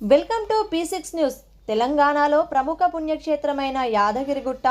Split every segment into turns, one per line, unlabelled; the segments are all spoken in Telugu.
Welcome to P six news. తెలంగాణలో ప్రముఖ పుణ్యక్షేత్రమైన యాదగిరిగుట్ట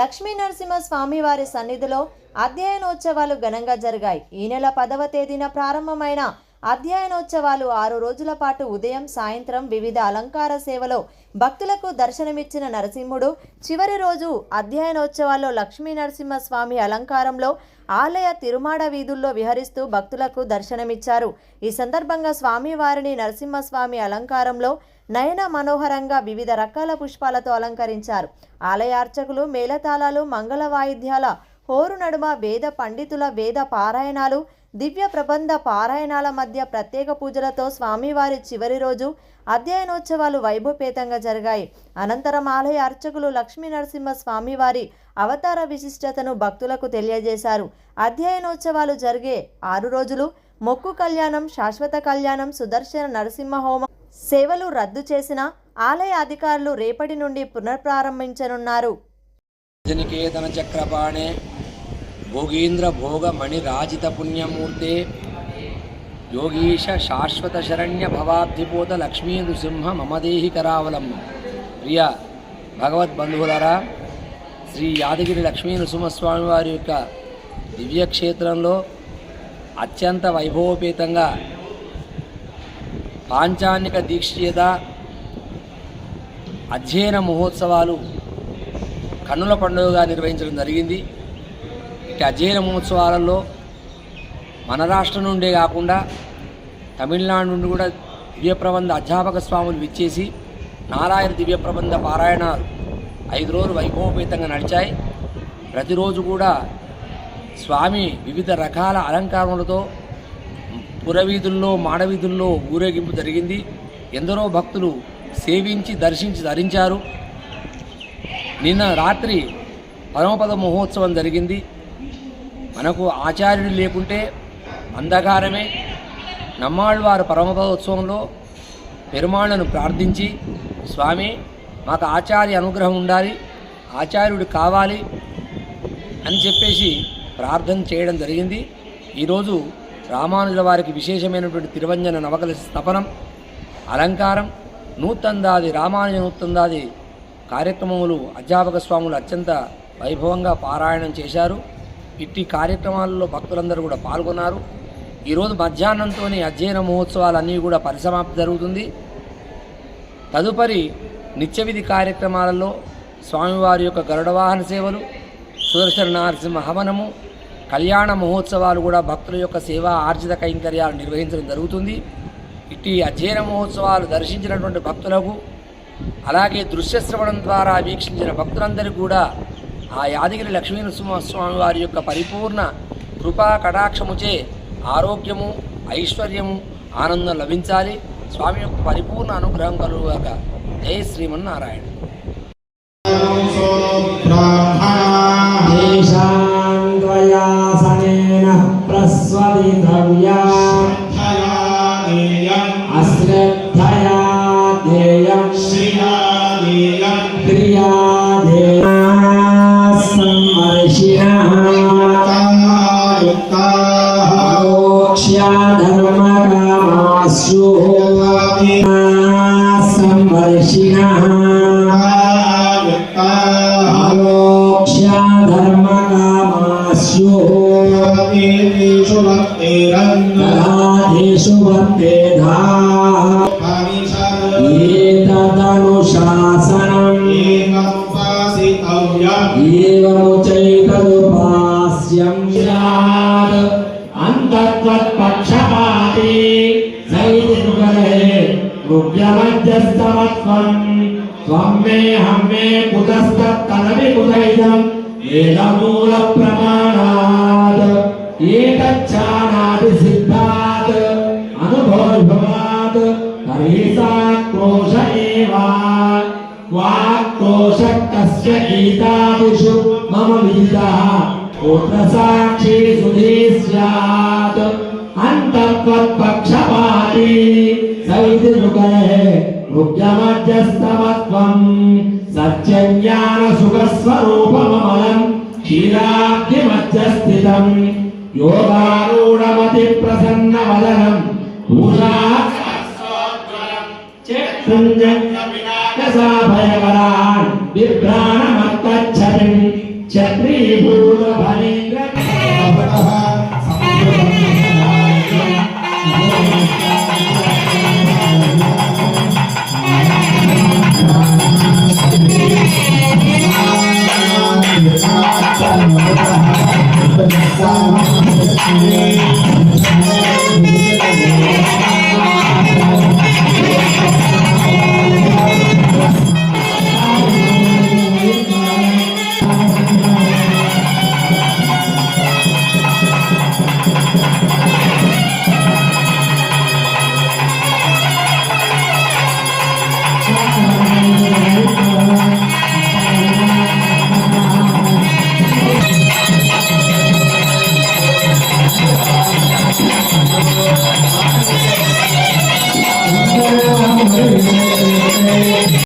లక్ష్మీ నరసింహ స్వామివారి సన్నిధిలో అధ్యయనోత్సవాలు ఘనంగా జరిగాయి. ఈ నెల పదవ తేదీన ప్రారంభమైన అధ్యయనోత్సవాలు ఆరు రోజుల పాటు ఉదయం సాయంత్రం వివిధ అలంకార సేవలో భక్తులకు దర్శనమిచ్చిన నరసింహుడు చివరి రోజు అధ్యయనోత్సవాల్లో లక్ష్మీ నరసింహస్వామి అలంకారంలో ఆలయ తిరుమాడ వీధుల్లో విహరిస్తూ భక్తులకు దర్శనమిచ్చారు. ఈ సందర్భంగా స్వామివారిని నరసింహస్వామి అలంకారంలో నయన మనోహరంగా వివిధ రకాల పుష్పాలతో అలంకరించారు. ఆలయ అర్చకులు మేళతాళాలు మంగళ వాయిద్యాల హోరు నడుమ వేద పండితుల వేద పారాయణాలు దివ్య ప్రబంధ పారాయణాల మధ్య ప్రత్యేక పూజలతో స్వామివారి చివరి రోజు అధ్యయనోత్సవాలు వైభవపేతంగా జరిగాయి. అనంతరం ఆలయ అర్చకులు లక్ష్మీ నరసింహ స్వామివారి అవతార విశిష్టతను భక్తులకు తెలియజేశారు. అధ్యయనోత్సవాలు జరిగే ఆరు రోజులు మొక్కు కళ్యాణం శాశ్వత కళ్యాణం సుదర్శన నరసింహ హోమం సేవలు రద్దు చేసిన ఆలయ అధికారులు రేపటి నుండి పునఃప్రారంభించనున్నారు.
భోగీంద్ర భోగ మణిరాజిత పుణ్యమూర్తే యోగీశ శాశ్వత శరణ్య భవాబ్ధిపోత లక్ష్మీ నృసింహ మమదేహి కరావలంబం ప్రియ భగవద్బంధువులరా శ్రీ యాదగిరి లక్ష్మీ నృసింహస్వామి వారి యొక్క దివ్యక్షేత్రంలో అత్యంత వైభవోపేతంగా పాంచానిక చేత అధ్యయన మహోత్సవాలు కన్నుల పండుగగా నిర్వహించడం జరిగింది. అధ్యయన మహోత్సవాలలో మన రాష్ట్రం నుండే కాకుండా తమిళనాడు నుండి కూడా దివ్య ప్రబంధ అధ్యాపక స్వాములు విచ్చేసి నారాయణ దివ్య ప్రబంధ పారాయణాలు ఐదు రోజులు వైభవపేతంగా నడిచాయి. ప్రతిరోజు కూడా స్వామి వివిధ రకాల అలంకారములతో పురవీధుల్లో మాడవీధుల్లో ఊరేగింపు జరిగింది. ఎందరో భక్తులు సేవించి దర్శించి ధరించారు. నిన్న రాత్రి పరమపద మహోత్సవం జరిగింది. మనకు ఆచార్యుడు లేకుంటే అంధకారమే నమ్మాళ్ళవారు పరమపదోత్సవంలో పెరుమాళ్ళను ప్రార్థించి స్వామి మాకు ఆచార్య అనుగ్రహం ఉండాలి ఆచార్యుడు కావాలి అని చెప్పేసి ప్రార్థన చేయడం జరిగింది. ఈరోజు రామానుజుల వారికి విశేషమైనటువంటి తిరువంజన నవకల స్థపనం అలంకారం నూతందాది రామానుజ నూతందాది కార్యక్రమములు అధ్యాపక స్వాములు అత్యంత వైభవంగా పారాయణం చేశారు. ఇట్టి కార్యక్రమాలలో భక్తులందరూ కూడా పాల్గొన్నారు. ఈరోజు మధ్యాహ్నంతోనే అధ్యయన మహోత్సవాలన్నీ కూడా పరిసమాప్తి జరుగుతుంది. తదుపరి నిత్యవిధి కార్యక్రమాలలో స్వామివారి యొక్క గరుడవాహన సేవలు సుదర్శన నరసింహ హవనము కళ్యాణ మహోత్సవాలు కూడా భక్తుల యొక్క సేవా ఆర్జిత కైంకర్యాలు నిర్వహించడం జరుగుతుంది. ఇట్టి అధ్యయన మహోత్సవాలు దర్శించినటువంటి భక్తులకు అలాగే దృశ్యశ్రవణం ద్వారా వీక్షించిన భక్తులందరికీ కూడా ఆ యాదగిరి లక్ష్మీ నరసింహస్వామి వారి యొక్క పరిపూర్ణ కృపా కటాక్షముచే ఆరోగ్యము ఐశ్వర్యము ఆనందం లభించాలి. స్వామి యొక్క పరిపూర్ణ అనుగ్రహం కలుగుగాక. జై శ్రీమన్నారాయణ.
ద్రవ్యా संवर्षिणः मोक्ष्या धर्मकामास्यु दधाधेषु वर्तेधा एतदनुशासनम् एवमुचैतदुपास्यं स्यात् अन्तत्वत्पक्षपाती రుగ్యమధ్యస్తమత్వం త్వం మే హం మే కుతస్తత్తనవి కుతైదం వేదమూల ప్రమాణాత్ ఏతచ్చానాది సిద్ధాత్ అనుభవభవాత్ తర్హి సాక్రోశ ఏవా. వాక్రోశ కస్య ఏతాదిషు సాక్షి సుధీ స్యాత్. అంతత్వపక్షపాతి సవితిరుకే ముఖ్యమధ్యస్తమత్వం సత్యం జ్ఞాన సుఖస్వరూపమలం క్షీరాబ్ది మధ్యస్థితం యోగారూఢమతి ప్రసన్న
వదనం పూజా భయవరాన్ బిభ్రాణమత్తచ్చరిం క్షత్రీభూత ఫలింగ Thank you.